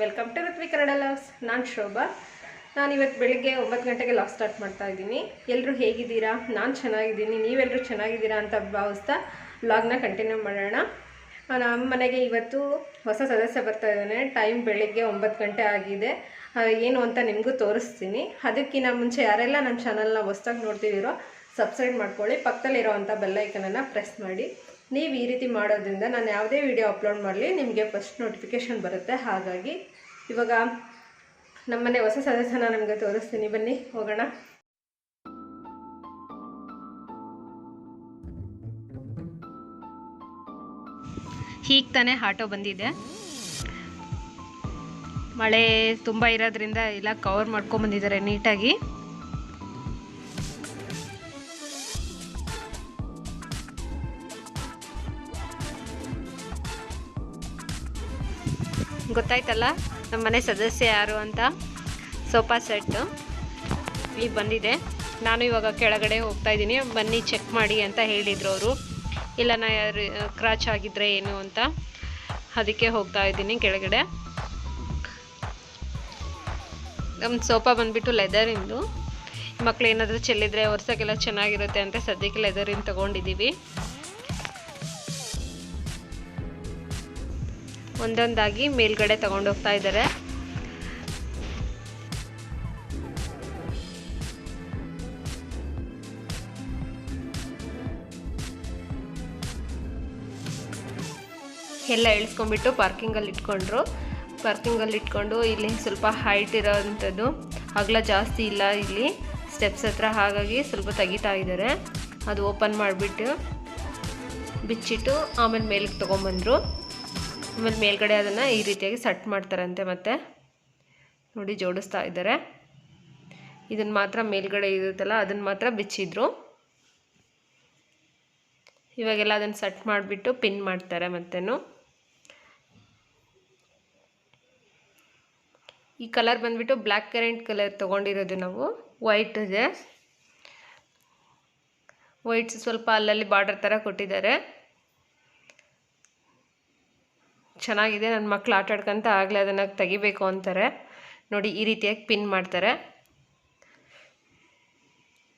Welcome to Ruthvi Kannada logs ನಾನು ಶೋಭಾ. ನಾನು ಇವತ್ತು ಬೆಳಿಗ್ಗೆ ಒಂಬತ್ತು ಗಂಟೆಗೆ ಲಾಗ್ ಸ್ಟಾರ್ಟ್ ಮಾಡ್ತಾ ಇದ್ದೀನಿ. ಎಲ್ಲರೂ ಹೇಗಿದ್ದೀರಾ? ನಾನು ಚೆನ್ನಾಗಿದ್ದೀನಿ. ನೀವೆಲ್ಲರೂ ಚೆನ್ನಾಗಿದ್ದೀರಾ ಅಂತ ಭಾವಿಸ್ತಾ ವ್ಲಾಗ್ನ ಕಂಟಿನ್ಯೂ ಮಾಡೋಣ. ನಮ್ಮ ಮನೆಗೆ ಇವತ್ತು ಹೊಸ ಸದಸ್ಯ ಬರ್ತಾ ಇದ್ದಾನೆ. ಟೈಮ್ ಬೆಳಿಗ್ಗೆ ಒಂಬತ್ತು ಗಂಟೆ ಆಗಿದೆ. ಏನು ಅಂತ ನಿಮಗೂ ತೋರಿಸ್ತೀನಿ. ಅದಕ್ಕಿಂತ ಮುಂಚೆ ಯಾರೆಲ್ಲ ನಮ್ಮ ಚಾನಲ್ನ ಹೊಸ್ದಾಗಿ ನೋಡ್ತಿದ್ದೀರೋ ಸಬ್ಸ್ಕ್ರೈಬ್ ಮಾಡ್ಕೊಳ್ಳಿ. ಪಕ್ಕದಲ್ಲಿರೋವಂಥ ಬೆಲ್ಲೈಕನನ್ನು ಪ್ರೆಸ್ ಮಾಡಿ. ನೀವು ಈ ರೀತಿ ಮಾಡೋದ್ರಿಂದ ನಾನು ಯಾವುದೇ ವಿಡಿಯೋ ಅಪ್ಲೋಡ್ ಮಾಡಲಿ, ನಿಮಗೆ ಫಸ್ಟ್ ನೋಟಿಫಿಕೇಷನ್ ಬರುತ್ತೆ. ಹಾಗಾಗಿ ಇವಾಗ ನಮ್ಮನೆ ಹೊಸ ಸದಸ್ಯನ ನಿಮಗೆ ತೋರಿಸ್ತೀನಿ. ಬನ್ನಿ, ಹೋಗೋಣ. ಹೀಗೆ ತಾನೇ ಆಟೋ ಬಂದಿದೆ. ಮಳೆ ತುಂಬ ಇರೋದ್ರಿಂದ ಎಲ್ಲ ಕವರ್ ಮಾಡ್ಕೊಂಬಂದಿದ್ದಾರೆ ನೀಟಾಗಿ. ಗೊತ್ತಾಯ್ತಲ್ಲ? ನಮ್ಮ ಮನೆ ಸದಸ್ಯ ಯಾರು ಅಂತ? ಸೋಫಾ ಸೆಟ್ಟು ಇಲ್ಲಿ ಬಂದಿದೆ. ನಾನು ಇವಾಗ ಕೆಳಗಡೆ ಹೋಗ್ತಾ ಇದ್ದೀನಿ. ಬನ್ನಿ, ಚೆಕ್ ಮಾಡಿ ಅಂತ ಹೇಳಿದರು ಅವರು. ಇಲ್ಲ, ನಾ ಯಾರು ಕ್ರಾಚ್ ಆಗಿದ್ರೆ ಏನು ಅಂತ. ಅದಕ್ಕೆ ಹೋಗ್ತಾ ಇದ್ದೀನಿ ಕೆಳಗಡೆ. ನಮ್ಮ ಸೋಫಾ ಬಂದುಬಿಟ್ಟು ಲೆದರಿಂದು ಮಕ್ಕಳು ಏನಾದರೂ ಚೆಲ್ಲಿದ್ರೆ ಒರ್ಸೋಕ್ಕೆಲ್ಲ ಚೆನ್ನಾಗಿರುತ್ತೆ ಅಂತ ಸದ್ಯಕ್ಕೆ ಲೆದರಿಂದ ತೊಗೊಂಡಿದ್ದೀವಿ. ಒಂದೊಂದಾಗಿ ಮೇಲ್ಗಡೆ ತಗೊಂಡು ಹೋಗ್ತಾ ಇದ್ದಾರೆ. ಎಲ್ಲ ಇಳಿಸ್ಕೊಂಡ್ಬಿಟ್ಟು ಪಾರ್ಕಿಂಗಲ್ಲಿ ಇಟ್ಕೊಂಡ್ರು. ಪಾರ್ಕಿಂಗಲ್ಲಿ ಇಟ್ಕೊಂಡು ಇಲ್ಲಿ ಸ್ವಲ್ಪ ಹೈಟ್ ಇರೋವಂಥದ್ದು. ಅಗಲ ಜಾಸ್ತಿ ಇಲ್ಲ ಇಲ್ಲಿ. ಸ್ಟೆಪ್ಸ್ ಹತ್ರ ಹಾಗಾಗಿ ಸ್ವಲ್ಪ ತೆಗಿತಾ ಇದ್ದಾರೆ. ಅದು ಓಪನ್ ಮಾಡಿಬಿಟ್ಟು ಬಿಚ್ಚಿಟ್ಟು ಆಮೇಲೆ ಮೇಲಕ್ಕೆ ತೊಗೊಂಬಂದರು. ಆಮೇಲೆ ಮೇಲ್ಗಡೆ ಅದನ್ನು ಈ ರೀತಿಯಾಗಿ ಸೆಟ್ ಮಾಡ್ತಾರಂತೆ ಮತ್ತೆ. ನೋಡಿ ಜೋಡಿಸ್ತಾ ಇದ್ದಾರೆ. ಇದನ್ನು ಮಾತ್ರ ಮೇಲ್ಗಡೆ ಇರುತ್ತಲ್ಲ ಅದನ್ನು ಮಾತ್ರ ಬಿಚ್ಚಿದ್ರು. ಇವಾಗೆಲ್ಲ ಅದನ್ನು ಸೆಟ್ ಮಾಡಿಬಿಟ್ಟು ಪಿನ್ ಮಾಡ್ತಾರೆ ಮತ್ತೇನು. ಈ ಕಲರ್ ಬಂದುಬಿಟ್ಟು ಬ್ಲ್ಯಾಕ್ ಕರೆಂಟ್ ಕಲರ್ ತೊಗೊಂಡಿರೋದು ನಾವು. ವೈಟ್ ಇದೆ. ವೈಟ್ ಸ್ವಲ್ಪ ಅಲ್ಲಲ್ಲಿ ಬಾರ್ಡರ್ ಥರ ಕೊಟ್ಟಿದ್ದಾರೆ. ಚೆನ್ನಾಗಿದೆ ನನ್ನ ಮಕ್ಳು ಆಟ ಆಡ್ಕೊಂತ ಆಗಲೇ ಅದನ್ನು ತೆಗಿಬೇಕು ಅಂತಾರೆ. ನೋಡಿ, ಈ ರೀತಿಯಾಗಿ ಪಿನ್ ಮಾಡ್ತಾರೆ.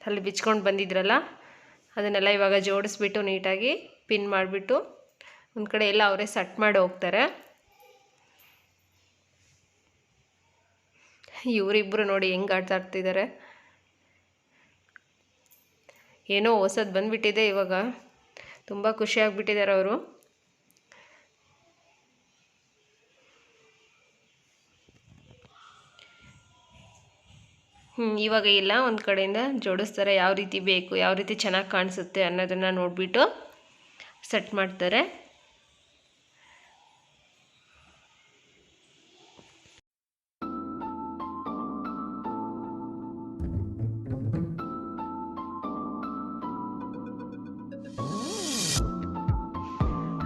ಅಲ್ಲಿ ಬಿಚ್ಕೊಂಡು ಬಂದಿದ್ರಲ್ಲ, ಅದನ್ನೆಲ್ಲ ಇವಾಗ ಜೋಡಿಸ್ಬಿಟ್ಟು ನೀಟಾಗಿ ಪಿನ್ ಮಾಡಿಬಿಟ್ಟು ಒಂದು ಕಡೆ ಎಲ್ಲ ಅವರೇ ಸೆಟ್ ಮಾಡಿ ಹೋಗ್ತಾರೆ. ಇವರಿಬ್ಬರು ನೋಡಿ ಹೆಂಗೆ ಆಡ್ತಾಡ್ತಿದ್ದಾರೆ ಏನೋ ಹೊಸದು ಬಂದುಬಿಟ್ಟಿದೆ ಇವಾಗ. ತುಂಬ ಖುಷಿಯಾಗಿಬಿಟ್ಟಿದ್ದಾರೆ ಅವರು. ಇವಾಗ ಇಲ್ಲ ಒಂದು ಕಡೆಯಿಂದ ಜೋಡಿಸ್ತಾರೆ. ಯಾವ ರೀತಿ ಬೇಕು, ಯಾವ ರೀತಿ ಚೆನ್ನಾಗಿ ಕಾಣಿಸುತ್ತೆ ಅನ್ನೋದನ್ನು ನೋಡಿಬಿಟ್ಟು ಸೆಟ್ ಮಾಡ್ತಾರೆ.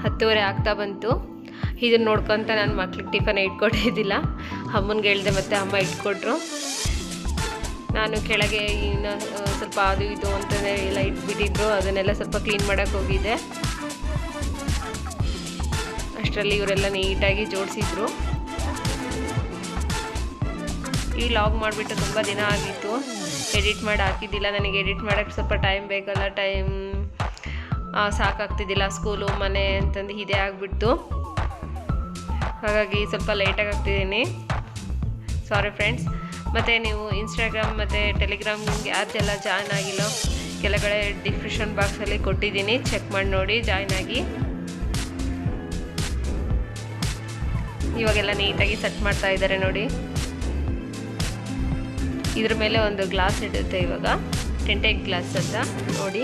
ಹತ್ತುವರೆ ಆಗ್ತಾ ಬಂತು. ಇದನ್ನು ನೋಡ್ಕೊತ ನಾನು ಮಕ್ಳಿಗೆ ಟಿಫನ್ ಇಟ್ಕೊಟ್ಟಿದ್ದಿಲ್ಲ ಅಮ್ಮನಿಗೆ ಹೇಳಿದೆ ಮತ್ತು ಅಮ್ಮ ಇಟ್ಕೊಟ್ರು. ನಾನು ಕೆಳಗೆ ಇನ್ನು ಸ್ವಲ್ಪ ಅದು ಇದು ಅಂತಲೇ ಎಲ್ಲ ಇಟ್ಬಿಟ್ಟಿದ್ರು ಅದನ್ನೆಲ್ಲ ಸ್ವಲ್ಪ ಕ್ಲೀನ್ ಮಾಡೋಕ್ಕೆ ಹೋಗಿದ್ದೆ. ಅಷ್ಟರಲ್ಲಿ ಇವರೆಲ್ಲ ನೀಟಾಗಿ ಜೋಡಿಸಿದ್ರು. ಈ ಲಾಗ್ ಮಾಡಿಬಿಟ್ಟು ತುಂಬ ದಿನ ಆಗಿತ್ತು. ಎಡಿಟ್ ಮಾಡಿ ಹಾಕಿದ್ದಿಲ್ಲ, ನನಗೆ ಎಡಿಟ್ ಮಾಡೋಕ್ಕೆ ಸ್ವಲ್ಪ ಟೈಮ್ ಬೇಕಲ್ಲ ಟೈಮ್ ಸಾಕಾಗ್ತಿದ್ದಿಲ್ಲ ಸ್ಕೂಲು ಮನೆ ಅಂತಂದು ಇದೇ ಆಗಿಬಿಡ್ತು. ಹಾಗಾಗಿ ಸ್ವಲ್ಪ ಲೇಟಾಗಿ ಆಗ್ತಿದ್ದೀನಿ. ಸಾರಿ ಫ್ರೆಂಡ್ಸ್ ಮತ್ತು ನೀವು ಇನ್ಸ್ಟಾಗ್ರಾಮ್ ಮತ್ತು ಟೆಲಿಗ್ರಾಮ್ ಯಾರ್ದೆಲ್ಲ ಜಾಯ್ನ್ ಆಗಿಲ್ಲೋ, ಕೆಳಗಡೆ ಡಿಸ್ಕ್ರಿಪ್ಷನ್ ಬಾಕ್ಸಲ್ಲಿ ಕೊಟ್ಟಿದ್ದೀನಿ. ಚೆಕ್ ಮಾಡಿ ನೋಡಿ ಜಾಯ್ನ್ ಆಗಿ. ಇವಾಗೆಲ್ಲ ನೀಟಾಗಿ ಸೆಟ್ ಮಾಡ್ತಾ ಇದ್ದಾರೆ ನೋಡಿ. ಇದ್ರ ಮೇಲೆ ಒಂದು ಗ್ಲಾಸ್ ಇಡುತ್ತೆ ಇವಾಗ. ಟೆಂಟೆಕ್ ಗ್ಲಾಸ್ ಅಂತ ನೋಡಿ.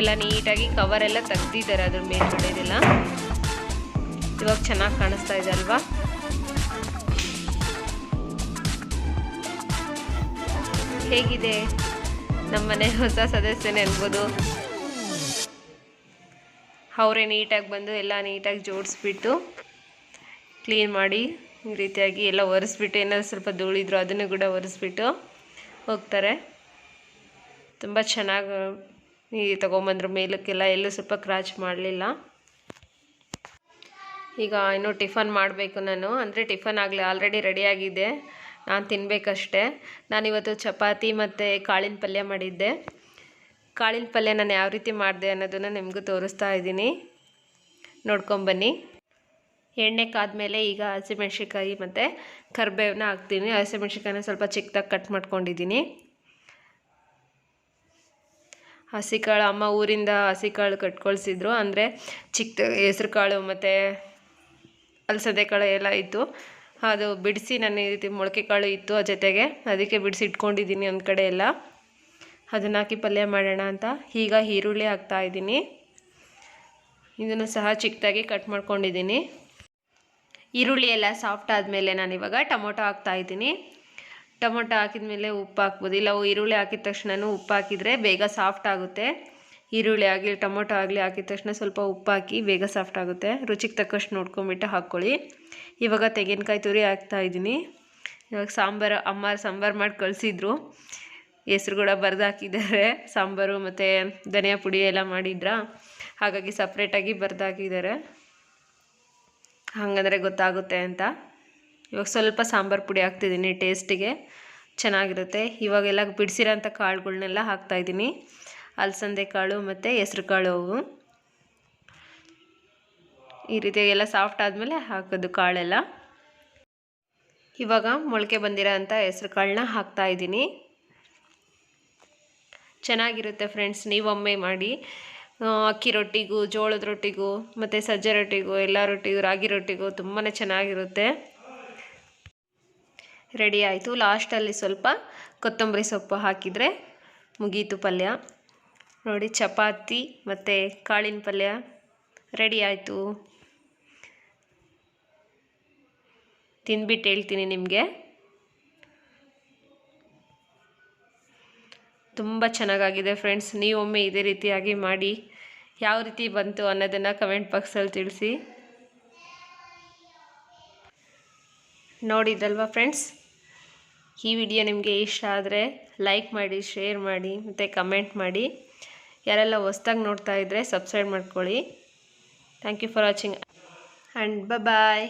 ಎಲ್ಲ ನೀಟಾಗಿ ಕವರ್ ಎಲ್ಲ ತೆಗ್ದಿದ್ದಾರೆ ಅದ್ರ ಮೇಲ್ಗಡೆದೆಲ್ಲ. ಇವಾಗ ಚೆನ್ನಾಗಿ ಕಾಣಿಸ್ತಾ ಇದೆ ಅಲ್ವಾ? ಹೇಗಿದೆ? ನಮ್ಮನೆ ಹೊಸ ಸದಸ್ಯನೇ ಅನ್ಬೋದು ಅವರೇ ನೀಟಾಗಿ ಬಂದು ಎಲ್ಲ ನೀಟಾಗಿ ಜೋಡಿಸ್ಬಿಟ್ಟು ಕ್ಲೀನ್ ಮಾಡಿ ಈ ರೀತಿಯಾಗಿ ಎಲ್ಲ ಒರೆಸ್ಬಿಟ್ಟು, ಏನಾದ್ರು ಸ್ವಲ್ಪ ಧೂಳಿದ್ರು ಅದನ್ನು ಕೂಡ ಒರೆಸ್ಬಿಟ್ಟು ಹೋಗ್ತಾರೆ. ತುಂಬ ಚೆನ್ನಾಗಿ ನೀರು ತೊಗೊಂಬಂದ್ರು. ಮೇಲಕ್ಕೆಲ್ಲ ಎಲ್ಲೂ ಸ್ವಲ್ಪ ಕ್ರಾಚ್ ಮಾಡಲಿಲ್ಲ. ಈಗ ಇನ್ನು ಟಿಫನ್ ಮಾಡಬೇಕು ನಾನು. ಅಂದರೆ ಟಿಫನ್ ಆಗಲಿ ಆಲ್ರೆಡಿ ರೆಡಿಯಾಗಿದೆ ನಾನು ತಿನ್ನಬೇಕಷ್ಟೆ ನಾನಿವತ್ತು ಚಪಾತಿ ಮತ್ತು ಕಾಳಿನ ಪಲ್ಯ ಮಾಡಿದ್ದೆ. ಕಾಳಿನ ಪಲ್ಯ ನಾನು ಯಾವ ರೀತಿ ಮಾಡಿದೆ ಅನ್ನೋದನ್ನು ನಿಮಗೂ ತೋರಿಸ್ತಾ ಇದ್ದೀನಿ. ನೋಡ್ಕೊಂಬನ್ನಿ ಎಣ್ಣೆ ಕಾದ್ಮೇಲೆ ಈಗ ಹಸಿಮೆಣ್ಸಿಕಾಯಿ ಮತ್ತು ಕರಿಬೇವನ್ನ ಹಾಕ್ತೀನಿ. ಹಸಿಮೆಣ್ಸಿಕಾಯಿನ ಸ್ವಲ್ಪ ಚಿಕ್ಕದಾಗಿ ಕಟ್ ಮಾಡ್ಕೊಂಡಿದ್ದೀನಿ. ಹಸಿಕಾಳು ಅಮ್ಮ ಊರಿಂದ ಹಸಿಕಾಳು ಕಟ್ಕೊಳ್ಸಿದ್ರು. ಅಂದರೆ ಚಿಕ್ಕ ಹೆಸ್ರು ಕಾಳು ಮತ್ತು ಅಲಸಂದೆ ಕಾಳು ಎಲ್ಲ ಇತ್ತು. ಅದು ಬಿಡಿಸಿ ನಾನು ಈ ರೀತಿ ಮೊಳಕೆ ಕಾಳು ಇತ್ತು ಆ ಜೊತೆಗೆ, ಅದಕ್ಕೆ ಬಿಡಿಸಿ ಇಟ್ಕೊಂಡಿದ್ದೀನಿ ಒಂದು ಕಡೆ ಎಲ್ಲ. ಅದನ್ನು ಹಾಕಿ ಪಲ್ಯ ಮಾಡೋಣ ಅಂತ. ಈಗ ಈರುಳ್ಳಿ ಹಾಕ್ತಾ ಇದ್ದೀನಿ. ಇದನ್ನು ಸಹ ಚಿಕ್ಕದಾಗಿ ಕಟ್ ಮಾಡ್ಕೊಂಡಿದ್ದೀನಿ. ಈರುಳ್ಳಿ ಎಲ್ಲ ಸಾಫ್ಟ್ ಆದಮೇಲೆ ನಾನು ಇವಾಗ ಟೊಮೊಟೊ ಹಾಕ್ತಾ ಇದ್ದೀನಿ. ಟೊಮೊಟೊ ಹಾಕಿದ ಮೇಲೆ ಉಪ್ಪು ಹಾಕ್ಬೋದು. ಇಲ್ಲ ಈರುಳ್ಳಿ ಹಾಕಿದ ತಕ್ಷಣ ಉಪ್ಪು ಹಾಕಿದರೆ ಬೇಗ ಸಾಫ್ಟ್ ಆಗುತ್ತೆ. ಈರುಳ್ಳಿ ಆಗಲಿ, ಟೊಮೊಟೊ ಆಗಲಿ ಹಾಕಿದ ತಕ್ಷಣ ಸ್ವಲ್ಪ ಉಪ್ಪು ಹಾಕಿ ಬೇಗ ಸಾಫ್ಟ್ ಆಗುತ್ತೆ. ರುಚಿಗೆ ತಕ್ಕಷ್ಟು ನೋಡ್ಕೊಂಬಿಟ್ಟು ಹಾಕ್ಕೊಳ್ಳಿ. ಇವಾಗ ತೆಂಗಿನಕಾಯಿ ತುರಿ ಹಾಕ್ತಾ ಇದ್ದೀನಿ. ಇವಾಗ ಸಾಂಬಾರು, ಅಮ್ಮ ಸಾಂಬಾರು ಮಾಡಿ ಕಳಿಸಿದ್ರು. ಹೆಸ್ರು ಕೂಡ ಬರೆದು ಹಾಕಿದ್ದಾರೆ. ಸಾಂಬಾರು ಮತ್ತು ಧನಿಯಾ ಪುಡಿ ಎಲ್ಲ ಮಾಡಿದ್ರಾ? ಹಾಗಾಗಿ ಸಪ್ರೇಟಾಗಿ ಬರೆದು ಹಾಕಿದ್ದಾರೆ. ಹಾಗಂದರೆ ಗೊತ್ತಾಗುತ್ತೆ ಅಂತ. ಇವಾಗ ಸ್ವಲ್ಪ ಸಾಂಬಾರು ಪುಡಿ ಹಾಕ್ತಿದ್ದೀನಿ ಟೇಸ್ಟಿಗೆ ಚೆನ್ನಾಗಿರುತ್ತೆ. ಇವಾಗೆಲ್ಲ ಬಿಡಿಸಿರೋಂಥ ಕಾಳುಗಳನ್ನೆಲ್ಲ ಹಾಕ್ತಾಯಿದ್ದೀನಿ ಅಲಸಂದೆ ಕಾಳು ಮತ್ತು ಹೆಸ್ರು ಕಾಳು ಅವು. ಈ ರೀತಿ ಎಲ್ಲ ಸಾಫ್ಟ್ ಆದಮೇಲೆ ಹಾಕೋದು ಕಾಳೆಲ್ಲ. ಇವಾಗ ಮೊಳಕೆ ಬಂದಿರೋ ಅಂಥ ಹೆಸ್ರು ಕಾಳನ್ನ ಹಾಕ್ತಾಯಿದ್ದೀನಿ ಚೆನ್ನಾಗಿರುತ್ತೆ ಫ್ರೆಂಡ್ಸ್ ನೀವೊಮ್ಮೆ ಮಾಡಿ. ಅಕ್ಕಿ ರೊಟ್ಟಿಗೂ, ಜೋಳದ ರೊಟ್ಟಿಗೂ, ಮತ್ತು ಸಜ್ಜೆ ರೊಟ್ಟಿಗೂ, ಎಲ್ಲ ರೊಟ್ಟಿಗೂ, ರಾಗಿ ರೊಟ್ಟಿಗೂ ತುಂಬಾ ಚೆನ್ನಾಗಿರುತ್ತೆ. ರೆಡಿ ಆಯಿತು. ಲಾಸ್ಟಲ್ಲಿ ಸ್ವಲ್ಪ ಕೊತ್ತಂಬರಿ ಸೊಪ್ಪು ಹಾಕಿದರೆ ಮುಗೀತು ಪಲ್ಯ. ನೋಡಿ ಚಪಾತಿ ಮತ್ತು ಕಾಳಿನ ಪಲ್ಯ ರೆಡಿ ಆಯಿತು. ತಿಂದ್ಬಿಟ್ಟು ಹೇಳ್ತೀನಿ ನಿಮಗೆ. ತುಂಬ ಚೆನ್ನಾಗಾಗಿದೆ ಫ್ರೆಂಡ್ಸ್. ನೀವೊಮ್ಮೆ ಇದೇ ರೀತಿಯಾಗಿ ಮಾಡಿ ಯಾವ ರೀತಿ ಬಂತು ಅನ್ನೋದನ್ನು ಕಮೆಂಟ್ ಬಾಕ್ಸಲ್ಲಿ ತಿಳಿಸಿ. ನೋಡಿದ್ದಲ್ವಾ ಫ್ರೆಂಡ್ಸ್? ಈ ವಿಡಿಯೋ ನಿಮಗೆ ಇಷ್ಟ ಆದರೆ ಲೈಕ್ ಮಾಡಿ, ಶೇರ್ ಮಾಡಿ ಮತ್ತು ಕಮೆಂಟ್ ಮಾಡಿ. ಯಾರೆಲ್ಲ ಹೊಸ್ದಾಗಿ ನೋಡ್ತಾ ಇದ್ದರೆ ಸಬ್ಸ್ಕ್ರೈಬ್ ಮಾಡ್ಕೊಳ್ಳಿ. Thank you for watching and ಬ ಬಾಯ್